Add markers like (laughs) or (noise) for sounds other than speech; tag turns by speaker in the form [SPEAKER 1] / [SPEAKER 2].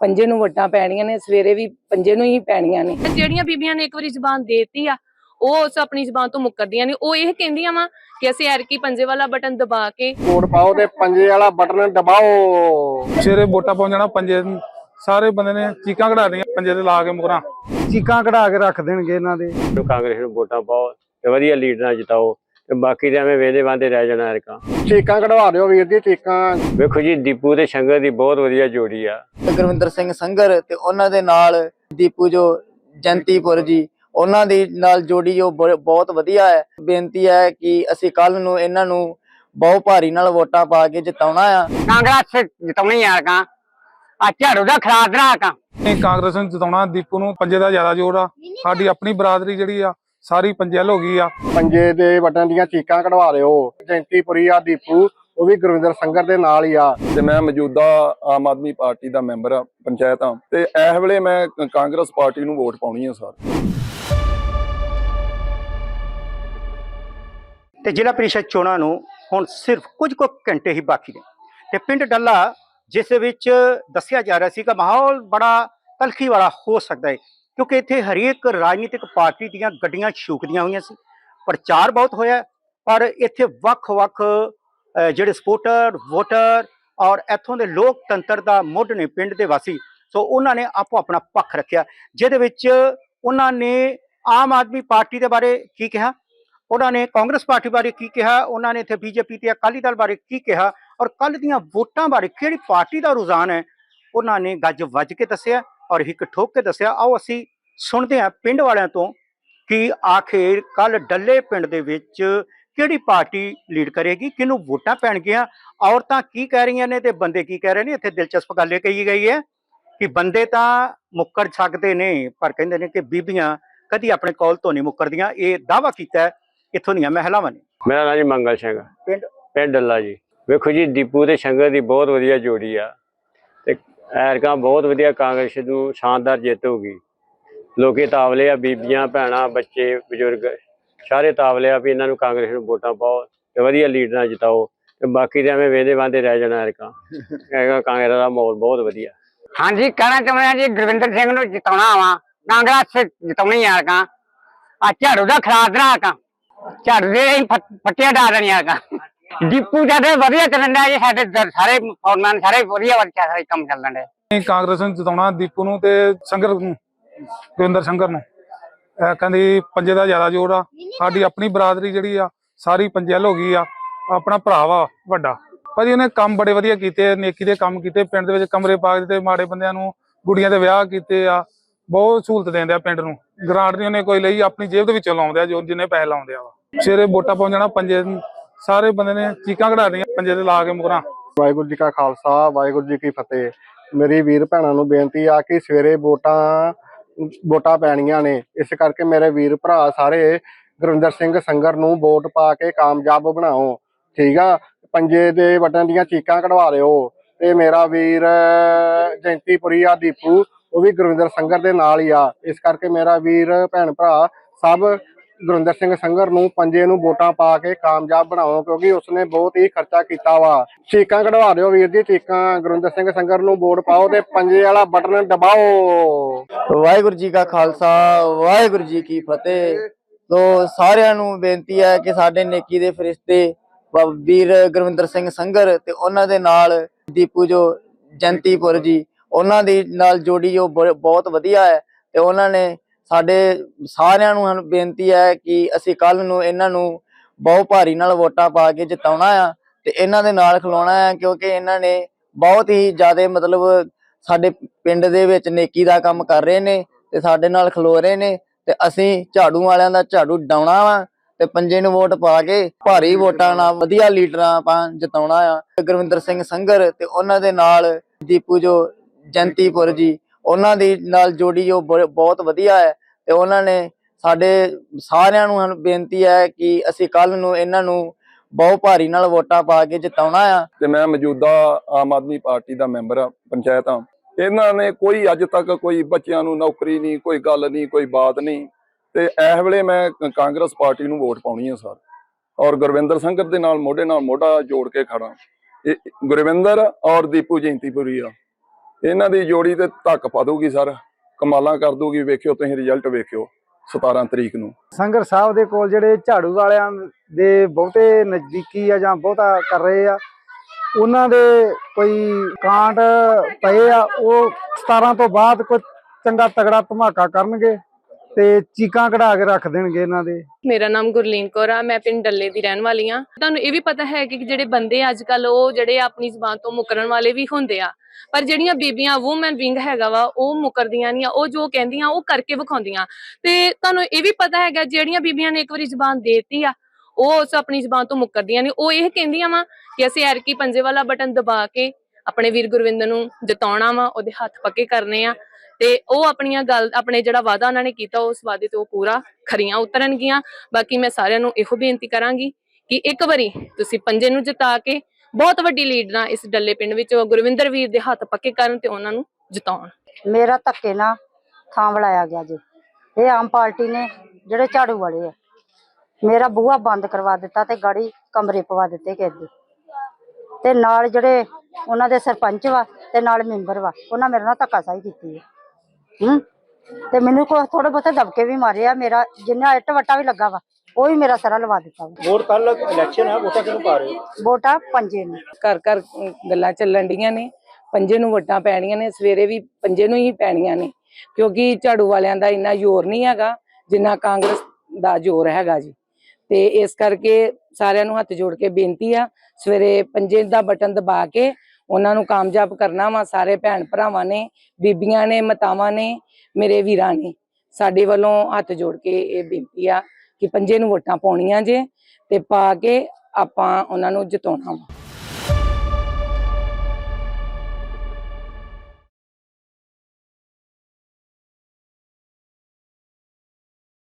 [SPEAKER 1] ਪੰਜੇ ਨੂੰ ਵੋਟਾਂ ਪੈਣੀਆਂ ਨੇ ਸਵੇਰੇ ਵੀ ਪੰਜੇ ਨੂੰ ਹੀ ਪੈਣੀਆਂ ਨੇ।
[SPEAKER 2] ਜਿਹੜੀਆਂ ਬੀਬੀਆਂ ਨੇ ਇੱਕ ਵਾਰੀ ਜ਼ਬਾਨ ਦੇਤੀ ਆ ਉਹ ਉਸ ਆਪਣੀ ਜ਼ਬਾਨ ਤੋਂ ਮੁੱਕਰਦੀਆਂ ਨੇ। ਉਹ ਇਹ ਕਹਿੰਦੀਆਂ ਵਾ ਕਿ ਅਸੀਂ ਐਰਕੀ ਪੰਜੇ ਵਾਲਾ ਬਟਨ ਦਬਾ ਕੇ
[SPEAKER 3] ਵੋਟ ਪਾਓ ਤੇ ਪੰਜੇ ਵਾਲਾ ਬਟਨ ਦਬਾਓ।
[SPEAKER 4] ਸਵੇਰੇ ਵੋਟਾਂ ਪਾਉਣ ਜਾਣਾ ਪੰਜੇ ਸਾਰੇ ਬੰਦੇ ਨੇ ਚੀਕਾਂ ਕਢਾ ਦੀਆਂ ਪੰਜੇ ਤੇ ਲਾ ਕੇ ਮੁਕਰਾਂ।
[SPEAKER 5] ਚੀਕਾਂ ਕਢਾ ਕੇ ਰੱਖ ਦੇਣਗੇ ਇਹਨਾਂ ਦੇ।
[SPEAKER 6] ਕਾਂਗਰਸ ਨੂੰ ਵੋਟਾਂ ਪਾਓ ਤੇ ਵਧੀਆ ਲੀਡਰਾਂ ਜਿਤਾਓ। ਤੇ ਬਾਕੀ ਦੇ ਐਵੇਂ ਵੇਂਦੇ ਵਾਂਦੇ ਰਹਿ ਜਾਣਾ ਐਰਕਾਂ
[SPEAKER 3] ਚੀਕਾਂ ਕਢਵਾ ਦਿਓ ਵੀਰ ਜੀ ਚੀਕਾਂ
[SPEAKER 6] ਵੇਖੋ ਜੀ ਦੀਪੂ ਤੇ ਸ਼ੰਕਰ ਦੀ ਬਹੁਤ ਵਧੀਆ ਜੋੜੀ ਆ।
[SPEAKER 7] ਤੇ ਗੁਰਵਿੰਦਰ ਸਿੰਘ ਸੰਘਰ ਤੇ ਉਹਨਾਂ ਦੇ ਨਾਲ ਦੀਪੂ ਜੋ ਜੰਤੀਪੁਰ ਜੀ ਉਹਨਾਂ ਦੀ ਨਾਲ ਜੋੜੀ ਜੋ ਬਹੁਤ ਵਧੀਆ ਹੈ। ਬੇਨਤੀ ਹੈ ਕਿ ਅਸੀਂ ਕੱਲ ਨੂੰ ਇਹਨਾਂ ਨੂੰ ਬਹੁਤ ਭਾਰੀ ਨਾਲ ਵੋਟਾਂ ਪਾ ਕੇ ਜਿਤਾਉਣਾ ਆ।
[SPEAKER 8] ਕਾਂਗਰਸ ਜਿਤਾਉਣੀ ਆ ਕਾ ਆ ਝਾੜੂ ਦਾ ਖਰਾਬ ਨਾ ਕਾ
[SPEAKER 4] ਇਹ ਕਾਂਗਰਸ ਨੂੰ ਜਿਤਾਉਣਾ ਦੀਪੂ ਨੂੰ ਪੰਜੇ ਦਾ ਜ਼ਿਆਦਾ ਜ਼ੋਰ ਆ। ਸਾਡੀ ਆਪਣੀ ਬਰਾਦਰੀ ਜਿਹੜੀ ਆ ਸਾਰੀ ਪੰਜੇ ਵੱਲ ਹੋ ਗਈ ਆ।
[SPEAKER 3] ਪੰਜੇ ਦੇ ਬਟਨ ਦੀਆਂ ਚੀਕਾਂ ਕਢਵਾ ਦਿਓ। ਜੈਂਤੀਪੁਰੀ ਆ ਦੀਪੂ ਉਹ ਵੀ ਗੁਰਵਿੰਦਰ ਸੰਗਰ ਦੇ ਨਾਲ ਹੀ ਆ।
[SPEAKER 9] ਤੇ ਮੈਂ ਮੌਜੂਦਾ ਆਮ ਆਦਮੀ ਪਾਰਟੀ ਦਾ ਮੈਂਬਰ ਆ ਪੰਚਾਇਤ ਆ। ਤੇ ਇਸ ਵੇਲੇ ਮੈਂ ਕਾਂਗਰਸ ਪਾਰਟੀ ਨੂੰ ਵੋਟ ਪਾਉਣੀ ਆ ਸਰ।
[SPEAKER 10] ਤੇ ਜ਼ਿਲ੍ਹਾ ਪ੍ਰੀਸ਼ਦ ਚੋਣਾਂ ਨੂੰ ਹੁਣ ਸਿਰਫ ਕੁਝ ਕੁ ਘੰਟੇ ਹੀ ਬਾਕੀ ਨੇ। ਤੇ ਪਿੰਡ ਡੱਲਾ ਜਿਸ ਵਿੱਚ ਦੱਸਿਆ ਜਾ ਰਿਹਾ ਸੀ ਕਿ ਮਾਹੌਲ ਬੜਾ ਤਲਖੀ ਵਾਲਾ ਹੋ ਸਕਦਾ ਹੈ ਕਿਉਂਕਿ ਇੱਥੇ ਹਰੇਕ ਰਾਜਨੀਤਿਕ ਪਾਰਟੀ ਦੀਆਂ ਗੱਡੀਆਂ ਛੂਕਦੀਆਂ ਹੋਈਆਂ ਸੀ। ਪ੍ਰਚਾਰ ਬਹੁਤ ਹੋਇਆ ਪਰ ਇੱਥੇ ਵੱਖ-ਵੱਖ ਜਿਹੜੇ ਸਪੋਰਟਰ ਵੋਟਰ ਔਰ ਇੱਥੋਂ ਦੇ ਲੋਕਤੰਤਰ ਦਾ ਮੁੱਢ ਨੇ ਪਿੰਡ ਦੇ ਵਾਸੀ। ਸੋ ਉਹਨਾਂ ਨੇ ਆਪੋ ਆਪਣਾ ਪੱਖ ਰੱਖਿਆ। ਜਿਹਦੇ ਵਿੱਚ ਉਹਨਾਂ ਨੇ ਆਮ ਆਦਮੀ ਪਾਰਟੀ ਦੇ ਬਾਰੇ ਕੀ ਕਿਹਾ? ਉਹਨਾਂ ਨੇ ਕਾਂਗਰਸ ਪਾਰਟੀ ਬਾਰੇ ਕੀ ਕਿਹਾ? ਉਹਨਾਂ ਨੇ ਇੱਥੇ ਬੀਜੇਪੀ ਤੇ ਅਕਾਲੀ ਦਲ ਬਾਰੇ ਕੀ ਕਿਹਾ? ਔਰ ਕੱਲ ਦੀਆਂ ਵੋਟਾਂ ਬਾਰੇ ਕਿਹੜੀ ਪਾਰਟੀ ਦਾ ਰੁਝਾਨ ਹੈ? ਉਹਨਾਂ ਨੇ ਗੱਜ ਵੱਜ ਕੇ ਦੱਸਿਆ। ਔਰ ਹਿੱਕ ਠੋਕ ਕੇ ਦੱਸਿਆ ਆਓ ਅਸੀਂ ਸੁਣਦੇ ਹਾਂ ਪਿੰਡ ਵਾਲਿਆਂ ਤੋਂ ਕਿ ਆਖਿਰ ਕੱਲ ਡੱਲੇ ਪਿੰਡ ਦੇ ਵਿੱਚ ਕਿਹੜੀ ਪਾਰਟੀ ਲੀਡ ਕਰੇਗੀ ਕਿਹਨੂੰ ਵੋਟਾਂ ਪੈਣਗੀਆਂ ਔਰਤਾਂ ਕੀ ਕਹਿ ਰਹੀਆਂ ਨੇ ਤੇ ਬੰਦੇ ਕੀ ਕਹਿ ਰਹੇ ਨੇ ਇੱਥੇ ਦਿਲਚਸਪ ਗੱਲ ਇਹ ਕਹੀ ਗਈ ਹੈ ਕਿ ਬੰਦੇ ਤਾਂ ਮੁੱਕਰ ਸਕਦੇ ਨੇ ਪਰ ਕਹਿੰਦੇ ਨੇ ਕਿ ਬੀਬੀਆਂ ਕਦੀ ਆਪਣੇ ਕੌਲ ਤੋਂ ਨਹੀਂ ਮੁੱਕਰਦੀਆਂ ਇਹ ਦਾਵਾ ਕੀਤਾ ਇੱਥੋਂ ਦੀਆਂ ਮਹਿਲਾਵਾਂ ਨੇ
[SPEAKER 6] ਮੇਰਾ ਨਾਂ ਜੀ ਮੰਗਲ ਸਿੰਘ।
[SPEAKER 10] ਪਿੰਡ?
[SPEAKER 6] ਪਿੰਡ ਡੱਲਾ ਜੀ ਵੇਖੋ ਜੀ ਦੀਪੂ ਤੇ ਸ਼ੰਕਰ ਦੀ ਬਹੁਤ ਵਧੀਆ ਜੋੜੀ ਆ ਐਰਕਾਂ ਬਹੁਤ ਵਧੀਆ ਕਾਂਗਰਸ ਨੂੰ ਸ਼ਾਨਦਾਰ ਜਿੱਤ ਹੋਊਗੀ। ਲੋਕੀ ਤਾਵਲੇ ਆ ਬੀਬੀਆਂ ਭੈਣਾਂ ਬੱਚੇ ਬਜ਼ੁਰਗ ਸਾਰੇ ਤਾਵਲੇ ਆ ਵੀ ਇਹਨਾਂ ਨੂੰ ਕਾਂਗਰਸ ਨੂੰ ਵੋਟਾਂ ਪਾਓ ਤੇ ਵਧੀਆ ਲੀਡਰਾਂ ਜਿਤਾਓ ਤੇ ਬਾਕੀ ਦੇ ਐਵੇਂ ਵੇਂਦੇ ਵਾਂਦੇ ਰਹਿ ਜਾਣਾ ਐਰਕਾਂ (laughs) ਐਰਕਾਂ ਕਾਂਗਰਸ ਦਾ ਮਾਹੌਲ ਬਹੁਤ ਵਧੀਆ।
[SPEAKER 8] ਹਾਂਜੀ ਕਹਿਣਾ ਚਾਹੁੰਦੇ ਜੀ ਗੁਰਵਿੰਦਰ ਸਿੰਘ ਨੂੰ ਜਿਤਾਉਣਾ ਵਾ ਕਾਂਗਰਸ ਜਿਤਾਉਣੀ ਆ ਕਾ ਆ ਝਾੜੂ ਦਾ ਖਰਾਬ ਨਾ ਕਾ ਝਾੜੂ ਦੇ ਹੀ ਫੱਟ- ਫੱਟੀਆਂ ਡਾ ਦੇਣੀਆਂ ਕਾ ਦੀਪੂ ਜਦ ਵਧੀਆ ਚੱਲਣ ਡਿਆ ਜੀ, ਸਾਡੇ ਦ- ਸਾਰੇ ਫੌਰਮੈਨ ਸਾਰੇ ਵਧੀਆ ਵਧੀਆ ਸਾਰੇ ਕੰਮ ਚੱਲਣ ਦੇ
[SPEAKER 4] ਇਹ ਕਾਂਗਰਸ ਨੂੰ ਜਿਤਾਉਣਾ ਦੀਪੂ ਨੂੰ ਤੇ ਸੰਗਰ ਨੂੰ, ਗੁਰਿੰਦਰ ਸੰਗਰ ਨੂੰ। ਇਹ ਕਹਿੰਦੀ ਪੰਜੇ ਦਾ ਜ਼ਿਆਦਾ ਜ਼ੋਰ ਆ, ਸਾਡੀ ਆਪਣੀ ਬਰਾਦਰੀ ਜਿਹੜੀ ਆ, ਸਾਰੀ ਪੰਜੇ ਹੋ ਗਈ ਆ, ਆਪਣਾ ਭਰਾ ਵਾ ਵੱਡਾ। ਭਾਜੀ ਉਹਨੇ ਕੰਮ ਬੜੇ ਵਧੀਆ ਕੀਤੇ, ਨੇਕੀ ਦੇ ਕੰਮ ਕੀਤੇ, ਪਿੰਡ ਦੇ ਵਿੱਚ ਕਮਰੇ ਪਾ ਦਿੱਤੇ, ਮਾੜੇ ਬੰਦਿਆਂ ਨੂੰ ਗੁੜੀਆਂ ਦੇ ਵਿਆਹ ਕੀਤੇ ਆ, ਬਹੁਤ ਸਹੂਲਤ ਦਿੰਦੇ ਆ ਪਿੰਡ ਨੂੰ। ਗ੍ਰਾਂਟ ਨਹੀਂ ਉਹਨੇ ਕੋਈ ਲਈ, ਆਪਣੀ ਜੇਬ ਦੇ ਵਿੱਚੋਂ ਲਾਉਂਦੇ ਆ ਜੋ ਜਿੰਨੇ ਪੈਸੇ ਲਾਉਂਦੇ ਆ ਵਾ। ਸਵੇਰੇ ਵੋਟਾਂ ਪਾਉਣ ਜਾਣਾ, ਪੰਜੇ ਨੂੰ ਸਾਰੇ ਬੰਦੇ ਨੇ ਚੀਕਾਂ ਕਢਾ ਦੀਆਂ ਪੰਜੇ ਤੇ ਲਾ ਕੇ ਮੁਕਰਾਂ।
[SPEAKER 3] ਵਾਹਿਗੁਰੂ ਜੀ ਕਾ ਖਾਲਸਾ, ਵਾਹਿਗੁਰੂ ਜੀ ਕੀ ਫਤਿਹ। ਮੇਰੀ ਵੀਰ ਭੈਣਾਂ ਨੂੰ ਬੇਨਤੀ ਆ ਕਿ ਸਵੇਰੇ ਵੋਟਾਂ ਵੋਟਾਂ ਪੈਣੀਆਂ ਨੇ। ਇਸ ਕਰਕੇ ਮੇਰੇ ਵੀਰ ਭਰਾ ਸਾਰੇ ਗੁਰਵਿੰਦਰ ਸਿੰਘ ਸੰਗਰ ਨੂੰ ਵੋਟ ਪਾ ਕੇ ਕਾਮਯਾਬ ਬਣਾਓ। ਠੀਕ ਆ? ਪੰਜੇ ਦੇ ਬਟਨ ਦੀਆਂ ਚੀਕਾਂ ਕਢਵਾ ਦਿਓ। ਤੇ ਮੇਰਾ ਵੀਰ, ਜੈਂਤੀਪੁਰੀ ਆ ਦੀਪੂ, ਉਹ ਵੀ ਗੁਰਵਿੰਦਰ ਸੰਗਰ ਦੇ ਨਾਲ ਹੀ ਆ। ਇਸ ਕਰਕੇ ਮੇਰਾ ਵੀਰ, ਭੈਣ ਭਰਾ ਸਭ ਗੁਰਵਿੰਦਰ ਸਿੰਘ ਸੰਗਰ ਨੂੰ ਪੰਜੇ ਨੂੰ ਵੋਟਾਂ ਪਾ ਕੇ ਕਾਮਯਾਬ ਬਣਾਓ, ਕਿਉਂਕਿ ਉਸਨੇ ਬਹੁਤ ਹੀ ਖਰਚਾ ਕੀਤਾ ਵਾ। ਚੀਕਾਂ ਕਢਵਾ ਦਿਓ ਵੀਰ ਜੀ, ਚੀਕਾਂ। ਗੁਰਵਿੰਦਰ ਸਿੰਘ ਸੰਗਰ ਨੂੰ ਵੋਟ ਪਾਓ ਤੇ ਪੰਜੇ ਵਾਲਾ ਬਟਨ ਦਬਾਓ।
[SPEAKER 7] ਵਾਹਿਗੁਰੂ ਜੀ ਕਾ ਖਾਲਸਾ, ਵਾਹਿਗੁਰੂ ਜੀ ਕੀ ਫਤਿਹ। ਤੋ ਸਾਰਿਆਂ ਨੂੰ ਬੇਨਤੀ ਹੈ ਕਿ ਸਾਡੇ ਨੇਕੀ ਦੇ ਫਰਿਸ਼ਤੇ ਵੀਰ ਗੁਰਵਿੰਦਰ ਸਿੰਘ ਸੰਗਰ ਤੇ ਉਹਨਾਂ ਦੇ ਨਾਲ ਦੀਪੂ ਜੋ ਜੰਤੀਪੁਰ ਜੀ, ਉਹਨਾਂ ਦੀ ਨਾਲ ਜੋੜੀ ਜੋ ਬ- ਬਹੁਤ ਵਧੀਆ ਹੈ ਤੇ ਉਹਨਾਂ ਨੇ ਸਾਡੇ ਸਾਰਿਆਂ ਨੂੰ ਸਾਨੂੰ ਬੇਨਤੀ ਹੈ ਕਿ ਅਸੀਂ ਕੱਲ ਨੂੰ ਇਹਨਾਂ ਨੂੰ ਬਹੁਤ ਭਾਰੀ ਨਾਲ ਵੋਟਾਂ ਪਾ ਕੇ ਜਿਤਾਉਣਾ ਆ ਤੇ ਇਹਨਾਂ ਦੇ ਨਾਲ ਖਲੋਣਾ ਆ, ਕਿਉਂਕਿ ਇਹਨਾਂ ਨੇ ਬਹੁਤ ਹੀ ਜ਼ਿਆਦਾ ਮਤਲਬ ਸਾਡੇ ਪਿੰਡ ਦੇ ਵਿੱਚ ਨੇਕੀ ਦਾ ਕੰਮ ਕਰ ਰਹੇ ਨੇ ਤੇ ਸਾਡੇ ਨਾਲ ਖਲੋ ਰਹੇ ਨੇ ਤੇ ਅਸੀਂ ਝਾੜੂ ਵਾਲਿਆਂ ਦਾ ਝਾੜੂ ਡਾਉਣਾ ਵਾ ਤੇ ਪੰਜੇ ਨੂੰ ਵੋਟ ਪਾ ਕੇ ਭਾਰੀ ਵੋਟਾਂ ਨਾਲ ਵਧੀਆ ਲੀਡਰਾਂ ਆਪਾਂ ਜਿਤਾਉਣਾ ਆ। ਗੁਰਵਿੰਦਰ ਸਿੰਘ ਸੰਘਰ ਤੇ ਉਹਨਾਂ ਦੇ ਨਾਲ ਦੀਪੂ ਜੋ ਜੰਤੀਪੁਰ ਜੀ, ਉਹਨਾਂ ਦੀ ਨਾਲ ਜੋੜੀ ਜੋ ਬ- ਬਹੁਤ ਵਧੀਆ ਹੈ। ਤੇ ਉਹਨਾਂ ਨੇ ਸਾਡੇ ਸਾਰਿਆਂ ਨੂੰ ਬੇਨਤੀ ਹੈ ਕਿ ਅਸੀਂ ਕੱਲ ਨੂੰ ਇਹਨਾਂ ਨੂੰ ਬਹੁਤ ਭਾਰੀ ਨਾਲ ਵੋਟਾਂ ਪਾ ਕੇ ਜਿਤਾਉਣਾ ਆ।
[SPEAKER 9] ਤੇ ਮੈਂ ਮੌਜੂਦਾ ਆਮ ਆਦਮੀ ਪਾਰਟੀ ਦਾ ਮੈਂਬਰ ਆ ਪੰਚਾਇਤ ਆ ਇਹਨਾਂ ਨੇ ਕੋਈ ਅੱਜ ਤੱਕ ਕੋਈ ਬੱਚਿਆਂ ਨੂੰ ਨੌਕਰੀ ਨਹੀਂ, ਕੋਈ ਗੱਲ ਨਹੀਂ, ਕੋਈ ਬਾਤ ਨਹੀਂ। ਤੇ ਇਸ ਵੇਲੇ ਮੈਂ ਕਾਂਗਰਸ ਪਾਰਟੀ ਨੂੰ ਵੋਟ ਪਾਉਣੀ ਆ ਸਰ। ਔਰ ਗੁਰਵਿੰਦਰ ਸੰਗਰ ਦੇ ਨਾਲ ਮੋਢੇ ਨਾਲ ਮੋਢਾ ਜੋੜ ਕੇ ਖੜਾ ਇਹ ਗੁਰਵਿੰਦਰ ਔਰ ਦੀਪੂ ਜੈਂਤੀਪੁਰੀ ਆ। ਇਹਨਾਂ ਦੀ ਜੋੜੀ ਤੇ ਧੱਕ ਪਾ ਦੂਗੀ ਸਰ। ਕਮਾਲਾਂ ਕਰ ਦੂਗੀ ਵੇਖਿਓ ਤੁਸੀਂ ਰਿਜ਼ਲਟ ਵੇਖਿਓ 17 ਤਰੀਕ ਨੂੰ।
[SPEAKER 5] ਸੰਗਰ ਸਾਹਿਬ ਦੇ ਕੋਲ ਜਿਹੜੇ ਝਾੜੂ ਵਾਲਿਆਂ ਦੇ ਬਹੁਤੇ ਨਜ਼ਦੀਕੀ ਆ ਜਾਂ ਬਹੁਤਾ ਕਰ ਰਹੇ ਆ ਉਹਨਾਂ ਦੇ ਕੋਈ ਕਾਂਟ ਪਏ ਆ ਉਹ 17 ਤੋਂ ਬਾਅਦ ਕੋਈ ਚੰਗਾ ਤਗੜਾ ਧਮਾਕਾ ਕਰਨਗੇ ਤੇ ਚੀਕਾਂ ਕਢਾ ਕੇ ਰੱਖ ਦੇਣਗੇ ਇਹਨਾਂ ਦੇ।
[SPEAKER 2] ਮੇਰਾ ਨਾਮ ਗੁਰਲੀਨ ਕੌਰ ਆ ਮੈਂ ਪਿੰਡ ਡੱਲੇ ਦੀ ਰਹਿਣ ਵਾਲੀ ਆ। ਤੁਹਾਨੂੰ ਇਹ ਵੀ ਪਤਾ ਹੈ ਕਿ ਜਿਹੜੇ ਬੰਦੇ ਅੱਜ ਕੱਲ ਉਹ ਜਿਹੜੇ ਆਪਣੀ ਜ਼ੁਬਾਨ ਤੋਂ ਮੁਕਰਨ ਵਾਲੇ ਵੀ ਹੁੰਦੇ ਆ ਪਰ ਜਿਹੜੀਆਂ ਬੀਬੀਆਂ ਵੂਮਨ ਵਿੰਗ ਹੈਗਾ ਵਾ, ਉਹ ਮੁਕਰਦੀਆਂ ਨਹੀਂ ਉਹ ਜੋ ਕਹਿੰਦੀਆਂ, ਉਹ ਕਰਕੇ ਵਿਖਾਉਂਦੀਆਂ। ਤੇ ਤੁਹਾਨੂੰ ਇਹ ਵੀ ਪਤਾ ਹੈਗਾ, ਜਿਹੜੀਆਂ ਬੀਬੀਆਂ ਨੇ ਇੱਕ ਵਾਰੀ ਜ਼ੁਬਾਨ ਦੇਤੀ ਆ, ਉਹ ਉਸ ਆਪਣੀ ਜ਼ੁਬਾਨ ਤੋਂ ਮੁਕਰਦੀਆਂ ਨਹੀਂ ਉਹ ਇਹ ਕਹਿੰਦੀਆਂ ਵਾ ਕਿ ਅਸੀਂ ਐਰਕੀ ਪੰਜੇ ਵਾਲਾ ਬਟਨ ਦਬਾ ਕੇ ਆਪਣੇ ਵੀਰ ਗੁਰਵਿੰਦਰ ਨੂੰ ਜਿਤਾਉਣਾ ਵਾ, ਉਹਦੇ ਹੱਥ ਪੱਕੇ ਕਰਨੇ ਆ। ਤੇ ਉਹ ਆਪਣੀਆਂ ਗੱਲ, ਆਪਣੇ ਜਿਹੜਾ ਵਾਅਦਾ ਉਹਨਾਂ ਨੇ ਕੀਤਾ, ਉਸ ਵਾਅਦੇ ਤੇ ਉਹ ਪੂਰਾ ਖਰੀਆਂ ਉਤਰਨਗੀਆਂ। ਬਾਕੀ ਮੈਂ ਸਾਰਿਆਂ ਨੂੰ ਇਹੋ ਬੇਨਤੀ ਕਰਾਂਗੀ ਕਿ ਇੱਕ ਵਾਰੀ ਤੁਸੀਂ ਪੰਜੇ ਨੂੰ ਜਿਤਾ ਕੇ ਬਹੁਤ ਵੱਡੀ ਲੀਡ ਨਾਲ ਇਸ ਡੱਲੇ ਪਿੰਡ ਵਿੱਚ ਗੁਰਵਿੰਦਰ ਵੀਰ ਦੇ ਹੱਥ ਪੱਕੇ ਕਰਨ ਤੇ ਉਹਨਾਂ ਨੂੰ ਜਿਤਾਉਣ।
[SPEAKER 11] ਮੇਰਾ ਧੱਕੇ ਨਾਲ ਥਾਂ ਵਲਾਇਆ ਗਿਆ ਜੀ। ਇਹ ਆਮ ਪਾਰਟੀ ਨੇ ਜਿਹੜੇ ਝਾੜੂ ਵਾਲੇ ਆ। ਮੇਰਾ ਬੂਹਾ ਬੰਦ ਕਰਵਾ ਦਿੱਤਾ ਤੇ ਗਾੜੀ ਕਮਰੇ ਪਵਾ ਦਿੱਤੇ ਕਿਸੇ ਤੇ ਨਾਲ ਜਿਹੜੇ ਉਹਨਾਂ ਦੇ ਸਰਪੰਚ ਵਾ ਤੇ ਨਾਲ ਮੈਂਬਰ ਵਾ, ਉਹਨਾਂ ਮੇਰੇ ਨਾਲ ਧੱਕਾਸ਼ਾਹੀ ਕੀਤੀ ਹੈ ਹੂੰ? ਤੇ ਮੈਨੂੰ ਕੋ ਥੋੜੇ ਬਹੁਤੇ ਦਬਕੇ ਵੀ ਮਾਰਿਆ ਮੇਰਾ ਜਿੰਨਾ ਇੱਟ ਵੱਟਾ ਵੀ ਲੱਗਾ ਵਾ ਉਹ ਵੀ ਮੇਰਾ ਸਾਰਾ ਲਵਾ ਦਿੱਤਾ ਵਾ।
[SPEAKER 10] ਵੋਟ ਕੱਲ ਇਲੈਕਸ਼ਨ ਹੈ ਵੋਟਾਂ ਕਿਹਨੂੰ ਪਾ ਰਹੇ ਹੋ?
[SPEAKER 11] ਵੋਟਾਂ ਪੰਜੇ ਨੂੰ।
[SPEAKER 1] ਘਰ ਘਰ ਗੱਲਾਂ ਚੱਲਣ ਡੀਆਂ ਨੇ। ਪੰਜੇ ਨੂੰ ਵੋਟਾਂ ਪੈਣੀਆਂ ਨੇ ਸਵੇਰੇ ਵੀ ਪੰਜੇ ਨੂੰ ਹੀ ਪੈਣੀਆਂ ਨੇ। ਕਿਉਂਕਿ ਝਾੜੂ ਵਾਲਿਆਂ ਦਾ ਇੰਨਾ ਜ਼ੋਰ ਨਹੀਂ ਹੈਗਾ ਜਿੰਨਾ ਕਾਂਗਰਸ ਦਾ ਜ਼ੋਰ ਹੈਗਾ ਜੀ। ਤੇ ਇਸ ਕਰਕੇ ਸਾਰਿਆਂ ਨੂੰ ਹੱਥ ਜੋੜ ਕੇ ਬੇਨਤੀ ਆ ਸਵੇਰੇ ਪੰਜੇ ਦਾ ਬਟਨ ਦਬਾ ਕੇ ਉਹਨਾਂ ਨੂੰ ਕਾਮਯਾਬ ਕਰਨਾ ਵਾ। ਸਾਰੇ ਭੈਣ ਭਰਾਵਾਂ ਨੇ ਬੀਬੀਆਂ ਨੇ ਮਾਤਾਵਾਂ ਨੇ ਮੇਰੇ ਵੀਰਾਂ ਨੇ ਸਾਡੇ ਵੱਲੋਂ ਹੱਥ ਜੋੜ ਕੇ ਇਹ ਬੇਨਤੀ ਆ। ਕਿ ਪੰਜੇ ਨੂੰ ਵੋਟਾਂ ਪਾਉਣੀਆਂ ਜੇ ਤੇ ਪਾ ਕੇ ਆਪਾਂ ਉਹਨਾਂ ਨੂੰ ਜਿਤਾਉਣਾ ਵਾ।